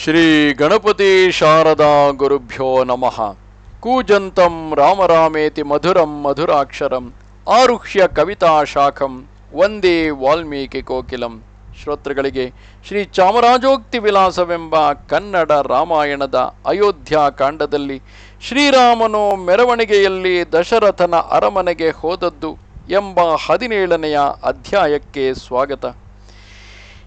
ಶ್ರೀ ಗಣಪತಿ ಶಾರದಾ ಗುರುಭ್ಯೋ ನಮಃ. ಕೂಜಂತಂ ರಾಮರಾಮೇತಿ ಮಧುರಂ ಮಧುರಾಕ್ಷರಂ ಆರುಹ್ಯ ಕವಿತಾ ಶಾಖಂ ವಂದೇ ವಾಲ್ಮೀಕಿ ಕೋಕಿಲಂ. ಶ್ರೋತೃಗಳಿಗೆ ಶ್ರೀ ಚಾಮರಾಜೋಕ್ತಿ ವಿಲಾಸವೆಂಬ ಕನ್ನಡ ರಾಮಾಯಣದ ಅಯೋಧ್ಯ ಕಾಂಡದಲ್ಲಿ ಶ್ರೀರಾಮನು ಮೆರವಣಿಗೆಯಲ್ಲಿ ದಶರಥನ ಅರಮನೆಗೆ ಹೋದದ್ದು ಎಂಬ ಹದಿನೇಳನೆಯ ಅಧ್ಯಾಯಕ್ಕೆ ಸ್ವಾಗತ.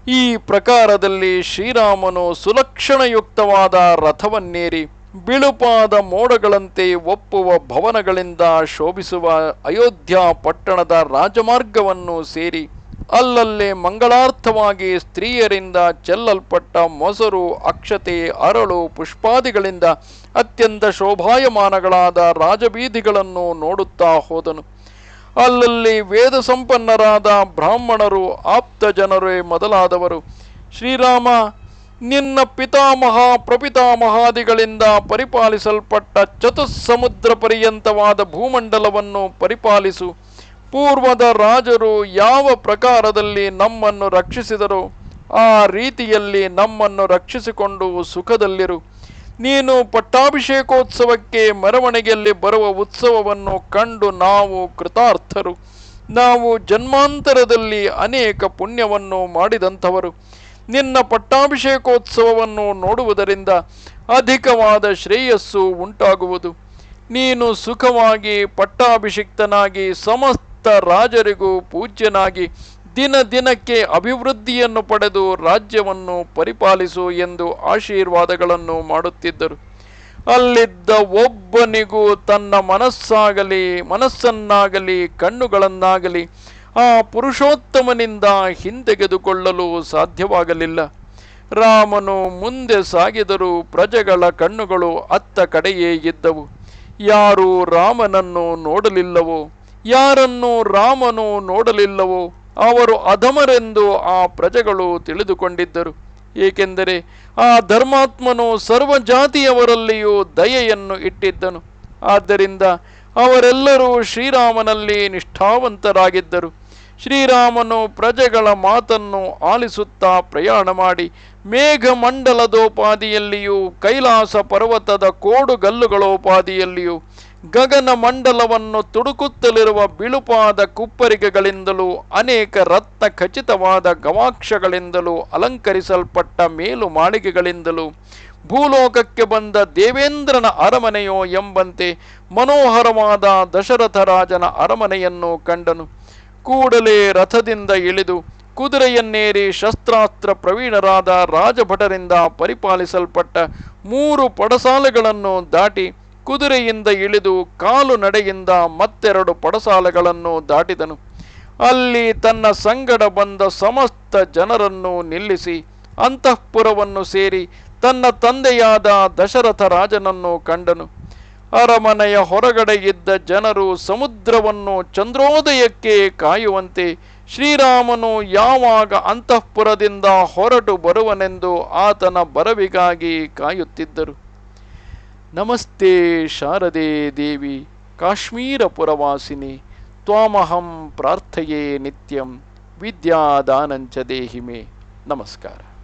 ಈ ಪ್ರಕಾರದಲ್ಲಿ ಶ್ರೀರಾಮನು ಸುಲಕ್ಷಣಯುಕ್ತವಾದ ರಥವನ್ನೇರಿ ಬಿಳುಪಾದ ಮೋಡಗಳಂತೆ ಒಪ್ಪುವ ಭವನಗಳಿಂದ ಶೋಭಿಸುವ ಅಯೋಧ್ಯ ಪಟ್ಟಣದ ರಾಜಮಾರ್ಗವನ್ನು ಸೇರಿ ಅಲ್ಲಲ್ಲೇ ಮಂಗಳಾರ್ಥವಾಗಿ ಸ್ತ್ರೀಯರಿಂದ ಚೆಲ್ಲಲ್ಪಟ್ಟ ಮೊಸರು, ಅಕ್ಷತೆ, ಅರಳು, ಪುಷ್ಪಾದಿಗಳಿಂದ ಅತ್ಯಂತ ಶೋಭಾಯಮಾನಗಳಾದ ರಾಜಬೀದಿಗಳನ್ನು ನೋಡುತ್ತಾ ಹೋದನು. ಅಲ್ಲಲ್ಲಿ ವೇದ ಸಂಪನ್ನರಾದ ಬ್ರಾಹ್ಮಣರು, ಆಪ್ತ ಜನರೇ ಮೊದಲಾದವರು. ಶ್ರೀರಾಮ, ನಿನ್ನ ಪಿತಾಮಹ ಪ್ರಪಿತಾಮಹಾದಿಗಳಿಂದ ಪರಿಪಾಲಿಸಲ್ಪಟ್ಟ ಚತುಸ್ಸಮುದ್ರ ಪರ್ಯಂತವಾದ ಭೂಮಂಡಲವನ್ನು ಪರಿಪಾಲಿಸು. ಪೂರ್ವದ ರಾಜರು ಯಾವ ಪ್ರಕಾರದಲ್ಲಿ ನಮ್ಮನ್ನು ರಕ್ಷಿಸಿದರೋ, ಆ ರೀತಿಯಲ್ಲಿ ನಮ್ಮನ್ನು ರಕ್ಷಿಸಿಕೊಂಡು ಸುಖದಲ್ಲಿರು. ನೀನು ಪಟ್ಟಾಭಿಷೇಕೋತ್ಸವಕ್ಕೆ ಮೆರವಣಿಗೆಯಲ್ಲಿ ಬರುವ ಉತ್ಸವವನ್ನು ಕಂಡು ನಾವು ಕೃತಾರ್ಥರು. ನಾವು ಜನ್ಮಾಂತರದಲ್ಲಿ ಅನೇಕ ಪುಣ್ಯವನ್ನು ಮಾಡಿದಂಥವರು. ನಿನ್ನ ಪಟ್ಟಾಭಿಷೇಕೋತ್ಸವವನ್ನು ನೋಡುವುದರಿಂದ ಅಧಿಕವಾದ ಶ್ರೇಯಸ್ಸು ಉಂಟಾಗುವುದು. ನೀನು ಸುಖವಾಗಿ ಪಟ್ಟಾಭಿಷಿಕ್ತನಾಗಿ ಸಮಸ್ತ ರಾಜರಿಗೂ ಪೂಜ್ಯನಾಗಿ ದಿನ ದಿನಕ್ಕೆ ಅಭಿವೃದ್ಧಿಯನ್ನು ಪಡೆದು ರಾಜ್ಯವನ್ನು ಪರಿಪಾಲಿಸು ಎಂದು ಆಶೀರ್ವಾದಗಳನ್ನು ಮಾಡುತ್ತಿದ್ದರು. ಅಲ್ಲಿದ್ದ ಒಬ್ಬನಿಗೂ ತನ್ನ ಮನಸ್ಸಾಗಲಿ, ಮನಸ್ಸನ್ನಾಗಲಿ, ಕಣ್ಣುಗಳನ್ನಾಗಲಿ ಆ ಪುರುಷೋತ್ತಮನಿಂದ ಹಿಂದೆಗೆದುಕೊಳ್ಳಲು ಸಾಧ್ಯವಾಗಲಿಲ್ಲ. ರಾಮನು ಮುಂದೆ ಸಾಗಿದರೂ ಪ್ರಜೆಗಳ ಕಣ್ಣುಗಳು ಅತ್ತ ಕಡೆಯೇ ಇದ್ದವು. ಯಾರು ರಾಮನನ್ನು ನೋಡಲಿಲ್ಲವೋ, ಯಾರನ್ನು ರಾಮನು ನೋಡಲಿಲ್ಲವೋ ಅವರು ಅಧಮರೆಂದು ಆ ಪ್ರಜೆಗಳು ತಿಳಿದುಕೊಂಡಿದ್ದರು. ಏಕೆಂದರೆ ಆ ಧರ್ಮಾತ್ಮನು ಸರ್ವ ಜಾತಿಯವರಲ್ಲಿಯೂ ದಯೆಯನ್ನು ಇಟ್ಟಿದ್ದನು. ಆದ್ದರಿಂದ ಅವರೆಲ್ಲರೂ ಶ್ರೀರಾಮನಲ್ಲಿ ನಿಷ್ಠಾವಂತರಾಗಿದ್ದರು. ಶ್ರೀರಾಮನು ಪ್ರಜೆಗಳ ಮಾತನ್ನು ಆಲಿಸುತ್ತಾ ಪ್ರಯಾಣ ಮಾಡಿ ಮೇಘಮಂಡಲದೋಪಾದಿಯಲ್ಲಿಯೂ ಕೈಲಾಸ ಪರ್ವತದ ಕೋಡುಗಲ್ಲುಗಳೋಪಾದಿಯಲ್ಲಿಯೂ, ಗಗನ ಮಂಡಲವನ್ನು ತುಡುಕುತ್ತಲಿರುವ ಬಿಳುಪಾದ ಕುಪ್ಪರಿಗೆಗಳಿಂದಲೂ, ಅನೇಕ ರತ್ನ ಖಚಿತವಾದ ಗವಾಕ್ಷಗಳಿಂದಲೂ, ಅಲಂಕರಿಸಲ್ಪಟ್ಟ ಮೇಲು ಮಾಳಿಗೆಗಳಿಂದಲೂ, ಭೂಲೋಕಕ್ಕೆ ಬಂದ ದೇವೇಂದ್ರನ ಅರಮನೆಯೋ ಎಂಬಂತೆ ಮನೋಹರವಾದ ದಶರಥ ರಾಜನ ಅರಮನೆಯನ್ನು ಕಂಡನು. ಕೂಡಲೇ ರಥದಿಂದ ಇಳಿದು ಕುದುರೆಯನ್ನೇರಿ ಶಸ್ತ್ರಾಸ್ತ್ರ ಪ್ರವೀಣರಾದ ರಾಜಭಟರಿಂದ ಪರಿಪಾಲಿಸಲ್ಪಟ್ಟ ಮೂರು ಪಡಸಾಲೆಗಳನ್ನು ದಾಟಿ ಕುದುರೆಯಿಂದ ಇಳಿದು ಕಾಲು ನಡೆಯಿಂದ ಮತ್ತೆರಡು ಪಡಸಾಲೆಗಳನ್ನು ದಾಟಿದನು. ಅಲ್ಲಿ ತನ್ನ ಸಂಗಡ ಬಂದ ಸಮಸ್ತ ಜನರನ್ನು ನಿಲ್ಲಿಸಿ ಅಂತಃಪುರವನ್ನು ಸೇರಿ ತನ್ನ ತಂದೆಯಾದ ದಶರಥ ರಾಜನನ್ನು ಕಂಡನು. ಅರಮನೆಯ ಹೊರಗಡೆ ಇದ್ದ ಜನರು ಸಮುದ್ರವನ್ನು ಚಂದ್ರೋದಯಕ್ಕೆ ಕಾಯುವಂತೆ ಶ್ರೀರಾಮನು ಯಾವಾಗ ಅಂತಃಪುರದಿಂದ ಹೊರಟು ಬರುವನೆಂದು ಆತನ ಬರವಿಗಾಗಿ ಕಾಯುತ್ತಿದ್ದರು. ನಮಸ್ತೆ ಶಾರದೆ ದೇವಿ ಕಾಶ್ಮೀರಪುರವಾಸಿನಿ ತ್ವಾಮಹಂ ಪ್ರಾರ್ಥಯೇ ನಿತ್ಯಂ, ವಿದ್ಯಾದಾನಂಚ ದೇಹಿಮೆ. ನಮಸ್ಕಾರ.